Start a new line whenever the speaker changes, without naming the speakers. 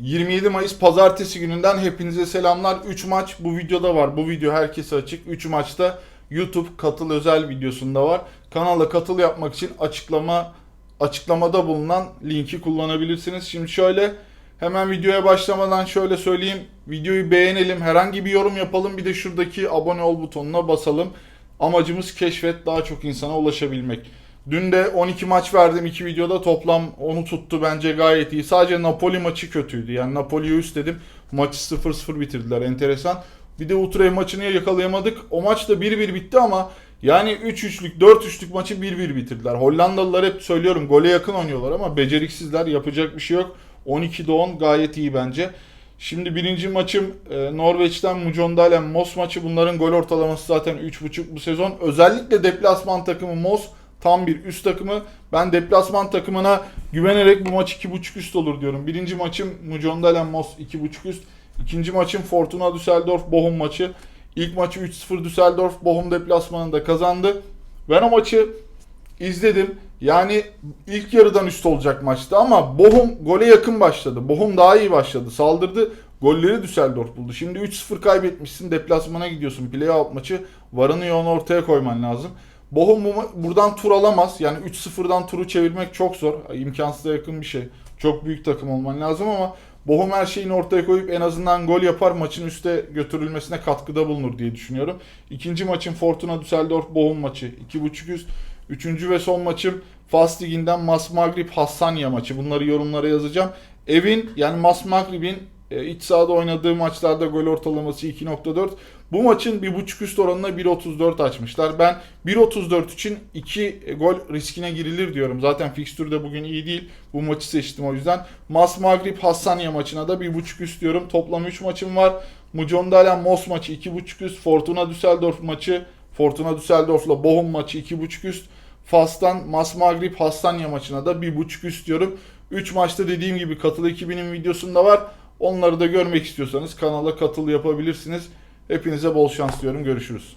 27 Mayıs pazartesi gününden hepinize selamlar. 3 maç bu videoda var. Bu video herkese açık. 3 maçta YouTube katıl özel videosunda var. Kanala katıl yapmak için açıklama açıklamada bulunan linki kullanabilirsiniz. Şimdi şöyle hemen videoya başlamadan şöyle söyleyeyim. Videoyu beğenelim, herhangi bir yorum yapalım. Bir de şuradaki abone ol butonuna basalım. Amacımız keşfet daha çok insana ulaşabilmek. Dün de 12 maç verdim iki videoda toplam onu tuttu bence gayet iyi. Sadece Napoli maçı kötüydü. Yani Napoli'yi üst dedim. Maçı 0-0 bitirdiler enteresan. Bir de Utrecht maçını yakalayamadık. O maç da 1-1 bitti ama yani 3-3'lük 4-3'lük maçı 1-1 bitirdiler. Hollandalılar hep söylüyorum gole yakın oynuyorlar ama beceriksizler yapacak bir şey yok. 12'de 10 gayet iyi bence. Şimdi birinci maçım e, Norveç'ten Mujondalen Mos maçı. Bunların gol ortalaması zaten 3.5 bu sezon. Özellikle deplasman takımı Mos tam bir üst takımı. Ben deplasman takımına güvenerek bu maç 2.5 üst olur diyorum. Birinci maçım Mujondalen Mos 2.5 üst. İkinci maçım Fortuna Düsseldorf Bochum maçı. İlk maçı 3-0 Düsseldorf Bochum deplasmanında kazandı. Ben o maçı izledim. Yani ilk yarıdan üst olacak maçtı ama Bochum gole yakın başladı. Bochum daha iyi başladı. Saldırdı. Golleri Düsseldorf buldu. Şimdi 3-0 kaybetmişsin. Deplasmana gidiyorsun. Playout maçı. Varını yoğun ortaya koyman lazım. Bochum buradan tur alamaz. Yani 3-0'dan turu çevirmek çok zor. İmkansıza yakın bir şey. Çok büyük takım olman lazım ama Bochum her şeyini ortaya koyup en azından gol yapar maçın üste götürülmesine katkıda bulunur diye düşünüyorum. İkinci maçın Fortuna Düsseldorf Bochum maçı 2.5 üst. Üçüncü ve son maçım Fas Ligi'nden Mas Magrib Hassaniye maçı. Bunları yorumlara yazacağım. Evin yani Mas Magrib'in e, sahada oynadığı maçlarda gol ortalaması 2.4. Bu maçın 1.5 üst oranına 1.34 açmışlar. Ben 1.34 için 2 gol riskine girilir diyorum. Zaten fikstür de bugün iyi değil. Bu maçı seçtim o yüzden. Mas Magrib Hassaniye maçına da 1.5 üst diyorum. Toplam 3 maçım var. Mujondalen Mos maçı 2.5 üst. Fortuna Düsseldorf maçı Fortuna Düsseldorf'la Bochum maçı 2.5 üst. Fas'tan Mas Magrib Hassaniye maçına da 1.5 üst diyorum. 3 maçta dediğim gibi katıl ekibinin videosunda var. Onları da görmek istiyorsanız kanala katıl yapabilirsiniz. Hepinize bol şans diyorum. Görüşürüz.